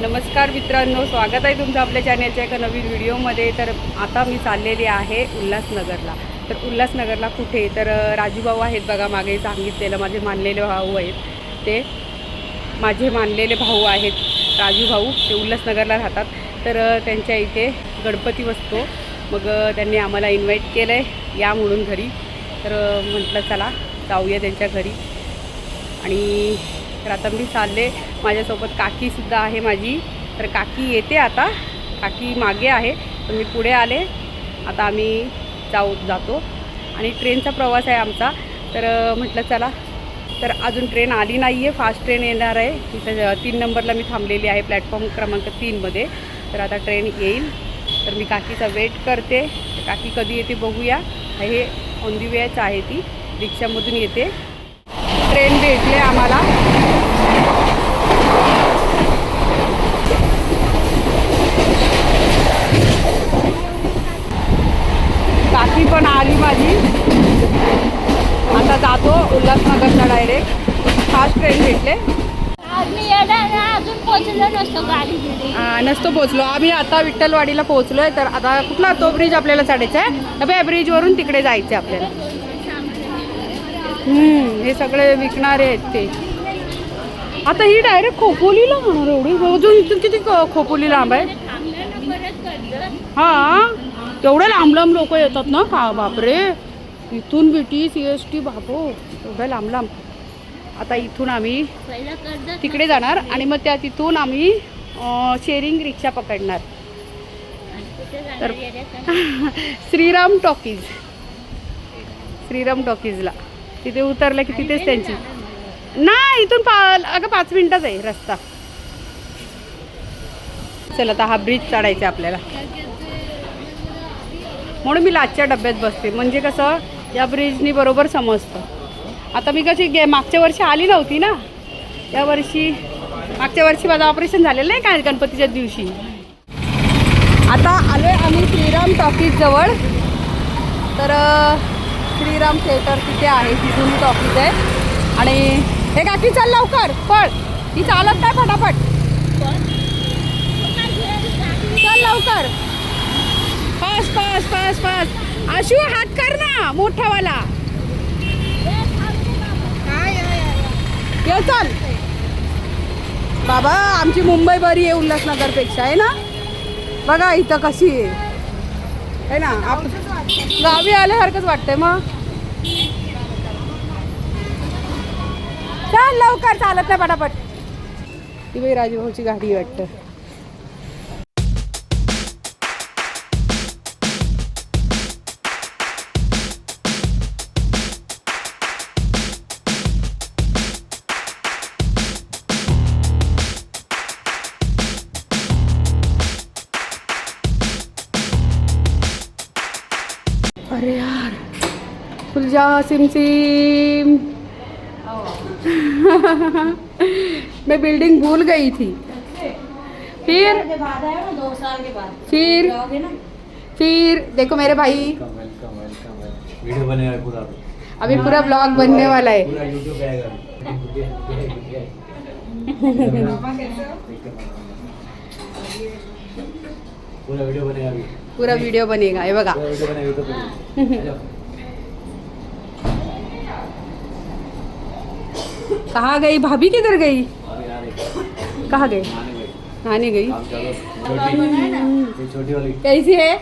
नमस्कार मित्रांनो स्वागत आहे तुमचं आपल्या चॅनलच्या एका नवीन व्हिडिओमध्ये तर आता मी चाललेली आहे उल्हासनगरला. तर उल्हासनगरला कुठे? तर राजूभाऊ आहेत बघा मागे सांगितलेलं माझे मानलेले भाऊ आहेत. ते माझे मानलेले भाऊ आहेत राजूभाऊ. ते उल्हासनगरला राहतात. तर त्यांच्या इथे गणपती बसतो. मग त्यांनी आम्हाला इन्व्हाइट केलं आहे या म्हणून घरी. तर म्हटलं चला जाऊया त्यांच्या घरी. आणि तर आता मी चालले. माझ्यासोबत काकीसुद्धा आहे माझी. तर काकी येते आता. काकी मागे आहे. तर मी पुढे आले. आता आम्ही जाऊ जातो. आणि ट्रेनचा प्रवास आहे आमचा. तर म्हटलं चला. तर अजून ट्रेन आली नाही आहे फास्ट ट्रेन येणार आहे. तिथं तीन नंबरला मी थांबलेली आहे. प्लॅटफॉर्म क्रमांक तीनमध्ये तर आता ट्रेन येईल. तर मी काकीचा वेट करते. काकी कधी येते बघूया. हे ऑन दी वेच आहे ती. रिक्षामधून येते. ट्रेन भेटले आम्हाला काकी पण आली माझी आता जातो उल्हासनगरला डायरेक्ट फास्ट ट्रेन भेटले. अजून पोहोचलो नसतो गाडी पोचलो आम्ही आता विठ्ठलवाडीला पोहोचलो आहे तर आता कुठला तो ब्रिज आपल्याला चढायचा आहे? तर या ब्रिजवरून तिकडे जायचं आहे आपल्याला. हे सगळे विकणारे आहेत ते. आता ही डायरेक्ट खोपोलीला म्हणून एवढी? अजून इथून किती खोपोली लांब आहे? हा? तेवढे लांब लांब लोक येतात ना? का बापरे? इथून बिटी सी एस टी बाबो एवढ्या लांब लांब आता इथून आम्ही तिकडे जाणार आणि मग त्या तिथून आम्ही शेअरिंग रिक्षा पकडणार. तर- श्रीराम टॉकीज. श्रीराम टॉकीजला. तिथे उतरलं की तिथेच त्यांची. नाही इथून पा अगं पाच मिनिटच आहे रस्ता. चल आता हा ब्रिज चढायचा आहे आपल्याला. म्हणून मी लाचच्या डब्यात बसते. म्हणजे कसं या ब्रिजनी बरोबर समजतं. आता मी कशी गे मागच्या वर्षी आली नव्हती ना? या वर्षी मागच्या वर्षी माझं ऑपरेशन झालेलं नाही काय गणपतीच्या दिवशी? आता आलो आहे आम्ही श्रीराम टॉकीजजवळ तर श्रीराम थिएटर तिथे आहे. तिथून टॉकीज आहे. आणि हे काकी चाल लवकर पळ. ती चालत नाही फटाफट. चल लवकर. Fast fast fast fast Ashu हात कर ना मोठावाला. ये चल. बाबा आमची मुंबई बरी आहे उल्हासनगरपेक्षा आहे ना? बघा इथं कशी आहे. है ना? आप गावी आल्यासारखंच वाटतंय मग. चल लवकर चालत नाही पटापट. ती बाई राजभाऊची गाडी वाटतं. अरे यार फुलजा सिम। सिम मैं बिल्डिंग भूल गई थी। फिर? दो साल के बाद फिर? फिर? देखो मेरे भाई। वीडियो बनेगा पूरा अभी। अभी पूरा ब्लॉग बनने वाला है। पूरा वीडियो बनेगा अभी। पूरा वीडियो बनेगा हे बघा. पूरा वीडियो बनेगा यूट्यूब पे आ जाओ। कहाँ गई? भाभी किधर गई? अभी आ रही कहाँ गई? आने गई. नहाने गई आप चलो छोटी. ये छोटी वाली. कैसी है?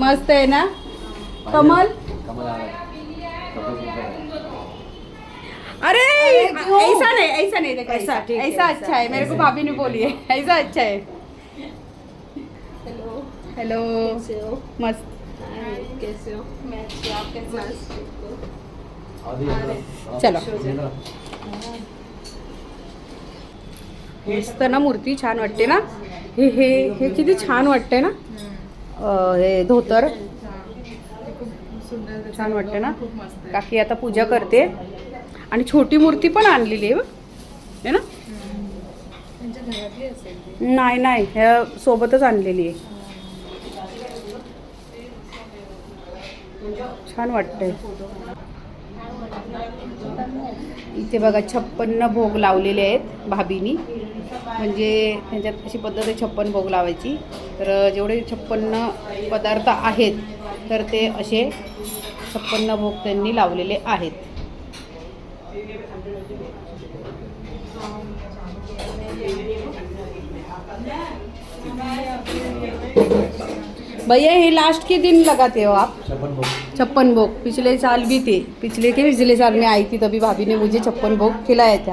मस्त. है ना? कमल? कमल आ रहा है. कपड़े सुन रहा है. अरे ऐसा नहीं ऐसा नहीं देखो ऐसा ऐसा अच्छा है. मेरे को भाभी ने बोली है ऐसा अच्छा है. हेलो हो? मस्त. कैसे हो? हो। चलो। मस्त ना मूर्ती छान वाटते ना? हे हे हे किती छान वाटते ना? अं, हे धोतर. छान वाटते ना? काकी आता पूजा करते. आणि छोटी मूर्ती पण आणलेली आहे बघ. है ना? नाही नाही. ह्या सोबतच आणलेली आहे. छान वाटतंय. इथे बघा छप्पन्न भोग लावलेले आहेत भाभीनी. म्हणजे त्यांच्यात अशी पद्धत आहे छप्पन भोग लावायची. तर जेवढे छप्पन्न पदार्थ आहेत तर ते असे छप्पन्न भोग त्यांनी लावलेले आहेत. भैया ये लास्ट के दिन लगाते हो आप? छप्पन भोग. छप्पन भोग. पिछले साल भी थे. पिछले के पिछले साल में आई थी तभी भाभी ने मुझे छप्पन भोग खिलाया था.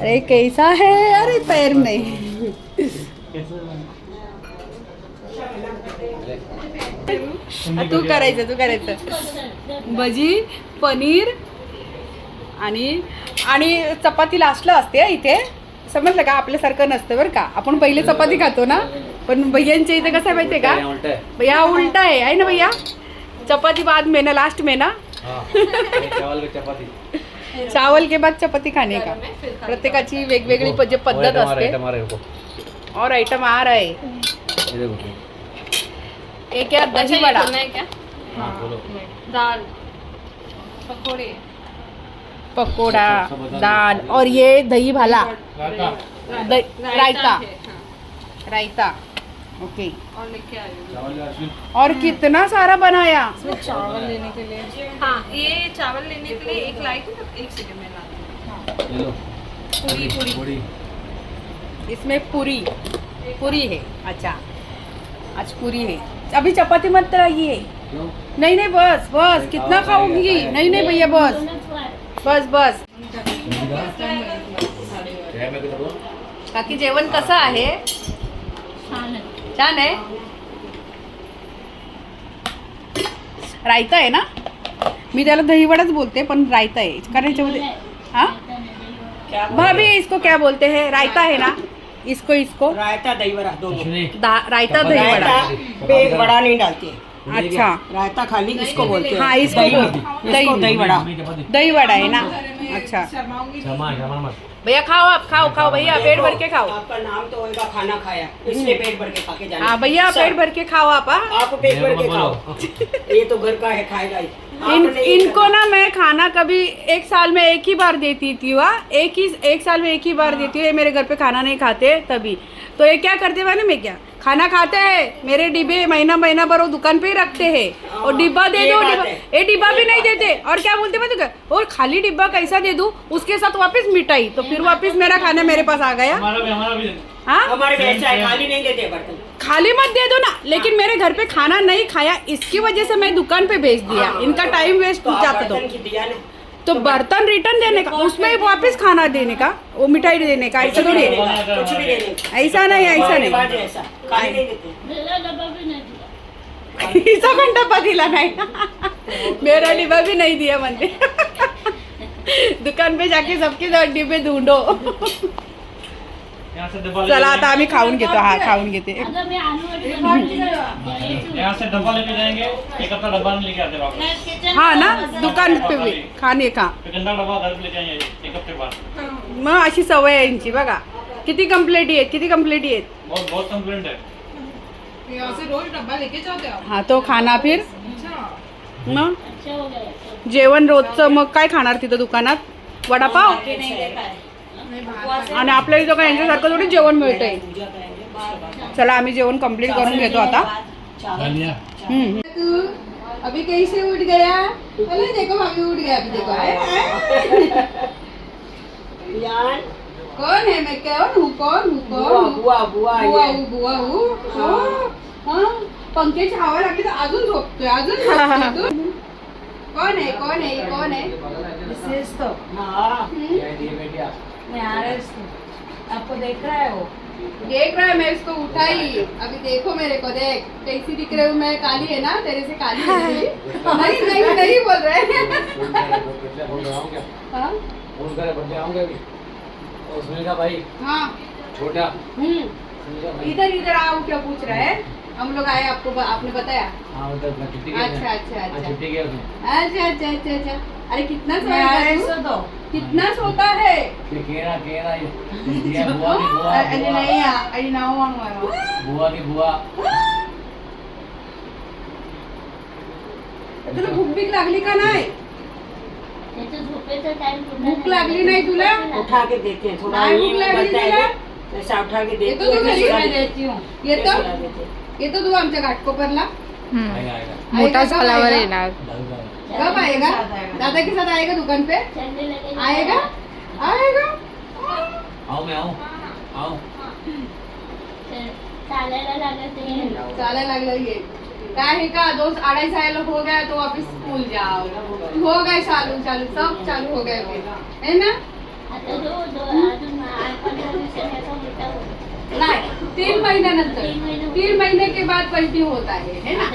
अरे कैसा है? अरे पैर में. तू करायचं तू करायचं. भजी पनीर आणि आणि चपाती लास्टला असते इथे. समजलं का? आपल्यासारखं नसतं बरं का? आपण पहिले चपाती खातो ना? पण भैयांच्या इथे कसं आहे माहितीये का? भैया उलटा आहे. आहे. ना भैया? चपाती बाद में ना लास्ट में ना? हा. चावल की चपाती. चावल के बाद चपाती खाने का? प्रत्येकाची वेगवेगळी प- जे पद्धत है, असते. रहा है, रुको. और आइटम आ रहा है ये देखो एक है दही बड़ा हाँ, बोलो. दाल. पकोड़े. पकोड़ा। दाल और ये दही भाला रायता। रायता। ओके और लेके हूँ। कितना सारा बनाया? चावल लेने के लिए। हाँ ये चावल लेने के लिए एक लाई थी एक सेकंड में ला। पूरी इसमें पूरी। पूरी है। अच्छा। आज पूरी है। अभी चपाती मत क्यों? नहीं नहीं बस बस। कितना खाऊँगी? नहीं नहीं भैया बस। बस बस? बाकी जेवण कसं आहे? छान आहे. रायता आहे ना? मी त्याला दहीवडाच बोलते पण रायता आहे. कारण याच्यामध्ये हा? भाभी इसको क्या बोलते हैं? रायता है ना? इसको इसको. रायता दही दा- रायता दहीवडा. रायता पे बड़ा नहीं डालते. अच्छा। रायता खाली इसको बोलते हैं। हाँ इसको दही दही बड़ा चपाती दहीवडा है ना? अच्छा। भैया खाओ आप खाओ खाओ भैया पेट भर के खाओ। आपका नाम तो होगा खाना खाया। इसलिए पेट भर के खा के जाना। हाँ भैया पेट भर के खाओ आप हाँ। आप पेट भर के खाओ। ये तो घर का है खाएगा ही। इन इनको। ना मैं खाना कभी एक साल में एक ही बार देती थी हुआ एक ही एक साल में एक ही बार देती हूँ ये मेरे घर पे खाना नहीं खाते तभी। तो ये क्या करते माने मैं क्या? खाना खाते हैं। मेरे डिब्बे महीना महीना भर वो दुकान पे ही रखते हैं। और डिब्बा दे दो डिब्बा ये डिब्बा भी नहीं देते। और क्या बोलते क्या और खाली डिब्बा कैसा दे दूँ? उसके साथ वापस मिठाई। तो फिर वापस मेरा खाना मेरे पास आ गया। हाँ? हमारे में खाली नहीं देते बर्तन। खाली मत दे दो ना। लेकिन मेरे घर पे खाना नहीं खाया इसकी वजह से मैं दुकान पे भेज दिया। हाँ, इनका टाइम वेस्ट तो जाता तो। दिया ना। तो बर्तन रिटर्न देने का उसमें वापस खाना देने का वो मिठाई देने का ऐसा थोड़ी है। का, कुछ भी देने का। ऐसा नहीं। ऐसा। नहीं ऐसा डब्बा दिला नाही? मेरा डिब्बा भी नहीं दिया मंदिर दुकान पे जाके सबके सब डिब्बे ढूंढो। चला आता आम्ही खाऊन घेतो. हा खाऊन घेते. यहाँ से डब्बा लेके जाएंगे एक अपना डब्बा नहीं लेके आते वापस. हा ना? दुकान पे भी खाणे का मग अशी सवय आहे यांची बघा. किती कंप्लेंट आहेत किती कंप्लेंट आहेत? बहुत बहुत कंप्लेंट है हा तो खाना फिर? मग? जेवण रोजचं मग काय खाणार तिथं दुकानात? वडापाव? आणि आपल्या इथं काय यांच्यासारखं थोडी जेवण मिळतंय. चला आम्ही जेवण कंप्लीट करून घेतो आता. हम्म. तू अभी कैसे उठ गया? अरे देखो भाभी उठ गया अभी देखो। आए, आए। यार। कौन है मैं कौन हूँ? कौन हूँ? कौन हूँ? बुआ बुआ ये। हूँ बुवा हूँ। हाँ, हाँ. पंख्याची हवा लागली तर अजून झोपतोय अजून झोपतोय तू. कौन है कौन है ये कौन है हाँ। हम्म? क्या दिए बेटिया आपको देख रहा है वो? देख रहा है मैं उसको उठाई। अभी देखो मेरे को देख। कैसी दिख रही हूँ मैं? काली है ना? तेरे से काली है मेरी। नहीं नहीं नहीं बोल रहे फोन करे बदले फोन लगाऊं क्या हाँ फोन करे बदले आऊंगे अभी। और सुनील का भाई। हाँ। छोटा। हम्म। सुनील का भाई। इधर इधर आओ क्या पूछ रहा है? हम लोग आए आपको आपने बताया? हाँ उधर मैं छुट्टी गया अच्छा अच्छा हाँ अच्छा छुट्टी गया उसने अच्छा अच्छा अच्छा अच्छा। अरे कितना सोया तू? कितना सोता है? केरा केरा ये दिया बुआ की बुआ अरे नहीं अरे नाव बुआ की बुआ। तुला भूक बीक लागली का नाही? भूक लागली नाही तुला? उठा के देते हैं थोड़ा नहीं, ये भूख लगी बनता है तुला? ना, ऐसा उठा के देते येतो तू घरी? हैं। येतो हैं। तू आमच्या घाटकोपरला मोठा झाल्यावर येणार. कब आएगा? दादा के साथ आएगा दुकान पे? आएगा? आएगा। आओ मैं आऊँ। आओ। चालायला लागलं ये। काय है का दोस्त अढ़ाई साल हो गया तो वापस स्कूल जाओ। हो गए चालू चालू सब चालू हो गए है ना? नाही तीन महिन्यानंतर तीन महिने. तीन महीने के बाद पलटी होता है है ना?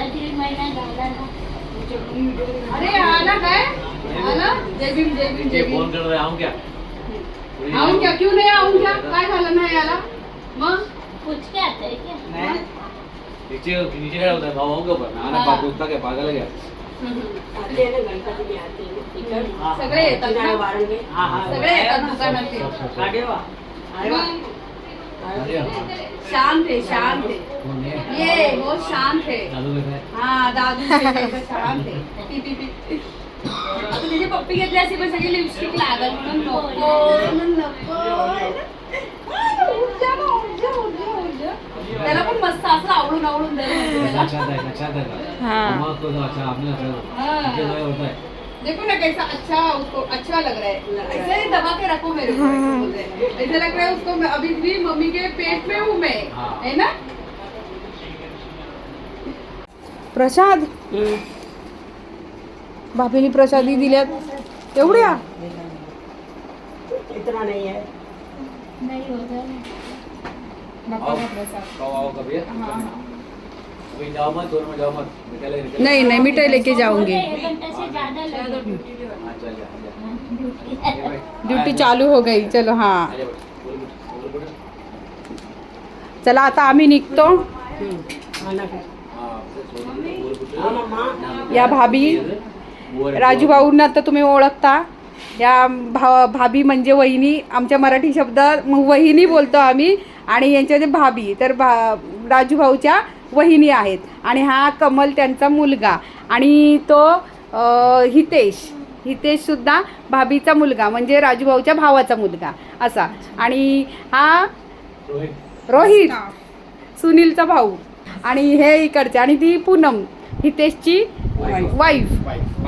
अरे आला काय? आला? जय भीम जय भीम जय ये भीम. फोन कर रहे आऊँ क्या आऊन क्या क्यों नाही आऊन क्या काय झालं नाही आला? मग? नीचे नीचे खड़ा होता है के आना हाँ. पागल कुत्ता क्या पागल है क्या आते हैं ना गणपति में आते हैं. इधर सगळे येतात किनारे ना? वारंगे हाँ हाँ. सगळे येतात दुकानात शांत है शांत है। कौन है? ये बहुत शांत है। दादू कैसे है। हा दादू आहे, एकदम शांत आहे आता त्याची पप्पी घेतली असे पण सगळी लिपस्टिक लागल म्हणून नको म्हणून नको उठ जा ना, उठ जा, उठ जा, उठ जा. त्याला पण मस्त असं आवडून आवडून द्यायला कैसा अच्छा था अच्छा था मम्मा को तो अच्छा आपने अच्छा। हाँ. नीचे जो है होता है देखो ना कैसा अच्छा उसको अच्छा लग रहा है ऐसे ही दबा के रखो मेरे को ऐसे हैं। लग रहा है उसको मैं अभी भी मम्मी के पेट में हूँ मैं हाँ. ना? प्रसाद? भाभीने प्रसादी दिल्यात. एवढ्या? इतना नहीं है आओ आओ आओ नहीं नहीं मिठाई लेके जाऊँगी। ड्यूटी चालू हो गई चलो हाँ। चला आता आम्ही निघतो या भाभी राजू भाऊंना तर तो तुम्ही ओळखता। या भा भाभी म्हणजे वहिनी आमच्या मराठी शब्दात म- वहिनी बोलतो आम्ही आणि यांच्यामध्ये भाभी तर भा राजू भाऊच्या वहिनी आहेत. आणि हा कमल त्यांचा मुलगा आणि तो हितेश. हितेशसुद्धा भाभीचा मुलगा म्हणजे राजू भाऊच्या भावाचा मुलगा असा. आणि हा रोहित रोहित सुनीलचा भाऊ. आणि हे इकडचे आणि ती पूनम हितेशची वाईफ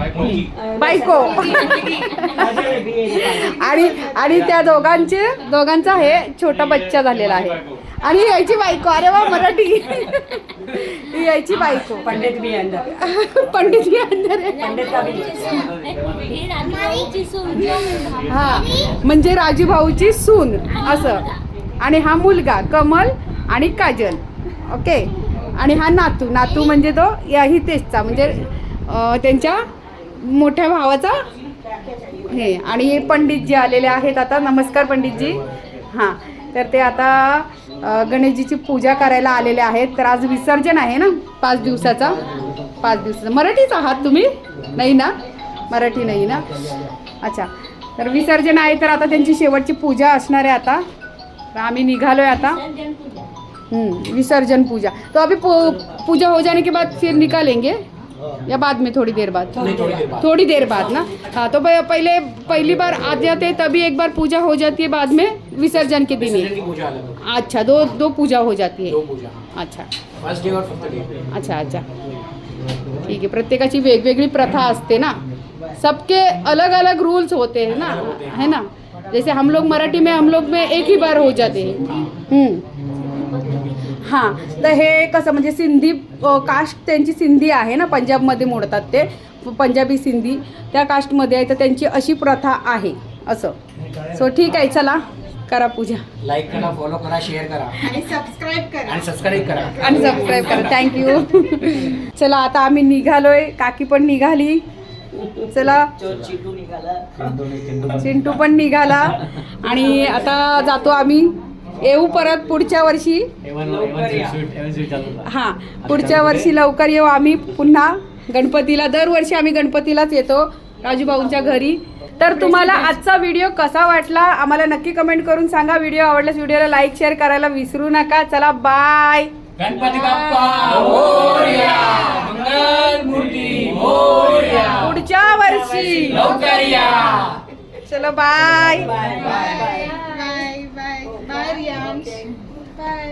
बायको. आणि आणि त्या दोघांचे दोघांचा हे छोटा बच्चा झालेला आहे. आणि यायची बायको. अरे वा मराठी. ही यायची बायको. पंडित भी है अंदर. पंडित ही अंदर आहे. पंडित का भी हा. म्हणजे राजू भाऊची सून असं. आणि हा मुलगा कमल आणि काजल. ओके? आणि हा नातू. नातू म्हणजे तो या हितेशचा म्हणजे त्यांच्या मोठ्या भावाचा? हे आणि हे पंडितजी आलेले आहेत आता. नमस्कार पंडितजी. हां तर ते आता गणेशजीची पूजा करायला आलेले आहेत. तर आज विसर्जन आहे ना? पाच दिवसाचा? पाच दिवसाचा. मराठीच आहात तुम्ही? नाही ना? मराठी नाही ना? अच्छा. तर विसर्जन आहे तर आता त्यांची शेवटची पूजा असणार आहे आता. तर आम्ही निघालोय आता. हम्म, विसर्जन पूजा. तो अभी पू- पूजा हो जाने के बाद फिर निकालेंगे. या बाद में थोड़ी देर बाद? थोड़ी देर बाद। ना? हाँ तो पहले पहली बार आ जाते हैं, तभी एक बार पूजा हो जाती है बाद में विसर्जन के दिन। ही। अच्छा दो दो पूजा हो जाती है। है हाँ। अच्छा। अच्छा अच्छा। ठीक आहे प्रत्येकाची वेगवेगळी प्रथा असते ना? सबके अलग अलग रूल्स होते हैं ना? है ना? जैसे हम लोग मराठी में हम लोग में एक ही बार हो जाते हैं। हम्म. हां. तर हे कसं म्हणजे सिंधी कास्ट त्यांची सिंधी आहे ना पंजाबमध्ये मोडतात ते. पंजाबी सिंधी त्या कास्टमध्ये आहे तर त्यांची अशी प्रथा आहे असं. सो ठीक आहे चला करा पूजा. लाईक करा फॉलो करा शेअर करा. आणि सबस्क्राईब करा. आणि सबस्क्राईब करा. आणि सबस्क्राईब करा. थँक्यू चला आता आम्ही निघालोय. काकी पण निघाली. चला. चिंटू पण निघाला. आणि आता जातो आम्ही. येऊ परत पुढच्या वर्षी. हां पुढच्या वर्षी लवकर येऊ आम्ही. पुन्हा गणपतीला दरवर्षी आम्ही गणपतीलाच येतो राजूभाऊंच्या घरी. तर तुम्हाला आजचा व्हिडिओ कसा वाटला? आम्हाला नक्की कमेंट करून सांगा. व्हिडिओ आवडल्यास व्हिडिओला लाईक शेअर करायला विसरू नका. चला बाय गणपती बाप्पा मोरया. मंगल मूर्ती मोरया. पुढच्या वर्षी. लवकर या. चलो bye bye bye bye bye Riyansh bye